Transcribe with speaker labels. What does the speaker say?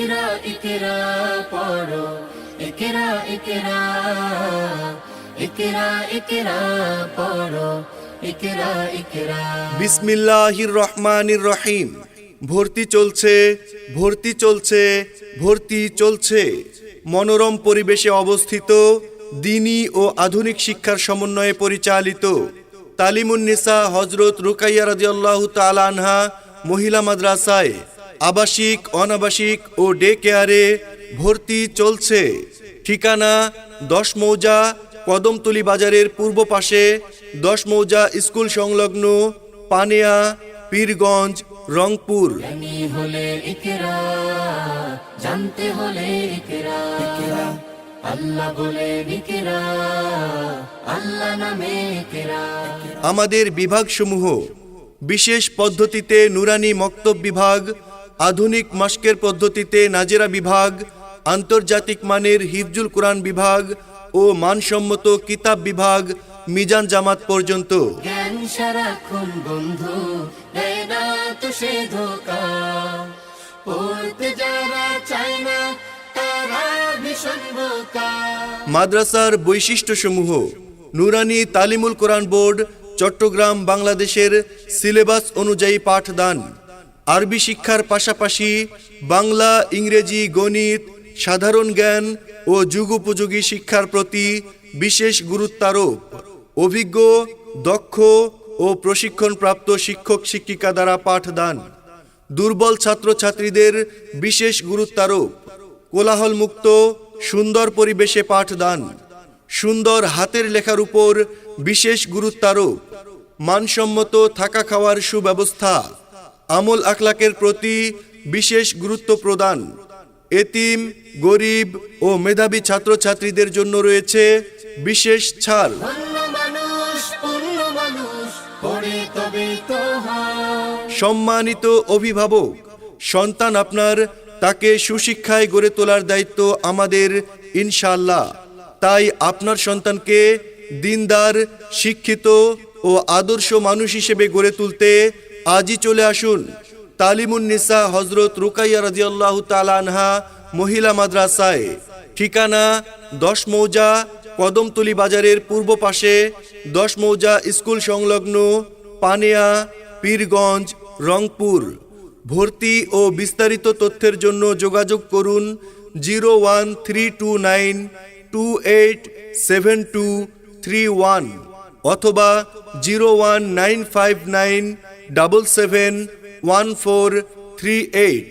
Speaker 1: ইকরা ইকরা পড়ো। ইকরা ইকরা ইকরা ইকরা পড়ো। ইকরা ইকরা
Speaker 2: বিসমিল্লাহির রহমানির রহিম ভর্তি চলছে ভর্তি চলছে ভর্তি চলছে। মনোরম পরিবেশে অবস্থিত, দিনী ও আধুনিক শিক্ষার সমন্বয়ে পরিচালিত তালিমুন্নিসা হজরত রুকাইয়া রাদিয়াল্লাহু তাআলা আনহা মহিলা মাদ্রাসায় আবাসিক অনাবাসিক ও ডে কেয়ারে ভর্তি চলছে। ঠিকানা দশ মৌজা কদমতলি বাজারের পূর্ব পাশে দশ মৌজা স্কুল সংলগ্ন পানিয়া পীরগঞ্জ রংপুর।
Speaker 1: জ্ঞানী হলে ইকরা জানতে হলে আল্লাহ বলে আল্লাহ নামে
Speaker 2: আমাদের বিভাগসমূহ বিশেষ পদ্ধতিতে নুরানি মক্তব বিভাগ আধুনিক মাস্কের পদ্ধতিতে নাজেরা বিভাগ আন্তর্জাতিক মানের হিফজুল কোরআন বিভাগ ও মানসম্মত কিতাব বিভাগ মিজান জামাত পর্যন্ত। মাদ্রাসার বৈশিষ্ট্যসমূহ নুরানি তালিমুল কোরআন বোর্ড চট্টগ্রাম বাংলাদেশের সিলেবাস অনুযায়ী পাঠদান। আরবি শিক্ষার পাশাপাশি বাংলা, ইংরেজি, গণিত, সাধারণ জ্ঞান ও যুগোপযোগী শিক্ষার প্রতি বিশেষ গুরুত্বারোপ। অভিজ্ঞ, দক্ষ ও প্রশিক্ষণপ্রাপ্ত শিক্ষক শিক্ষিকা দ্বারা পাঠদান। দুর্বল ছাত্রছাত্রীদের বিশেষ গুরুত্বারোপ। কোলাহলমুক্ত, সুন্দর পরিবেশে পাঠদান। সুন্দর হাতের লেখার উপর বিশেষ গুরুত্বারোপ। মানসম্মত থাকা খাওয়ার সুব্যবস্থা। আমল আখলাকের প্রতি বিশেষ গুরুত্ব প্রদান। এতিম গরিব ও মেধাবী ছাত্রছাত্রীদের জন্য রয়েছে বিশেষ ছাড়। সম্মানিত অভিভাবক সন্তান আপনার তাকে সুশিক্ষায় গড়ে তোলার দায়িত্ব আমাদের ইনশাল্লাহ তাই আপনার সন্তানকে দিনদার শিক্ষিত ও আদর্শ মানুষ হিসেবে গড়ে তুলতে আজই চলে আসুন। তালিমুন নিসা হজরত রুকাইয়া রাজিয়াল্লাহ তালানহা মহিলা মাদ্রাসায়। ঠিকানা দশ মৌজা কদমতলি বাজারের পূর্ব পাশে দশ মৌজা স্কুল সংলগ্ন পানিয়া, পীরগঞ্জ, রংপুর। ভর্তি ও বিস্তারিত তথ্যের জন্য যোগাযোগ করুন zero one three two nine two eight seven two three one. অথবা zero one nine five nine double seven one four three eight.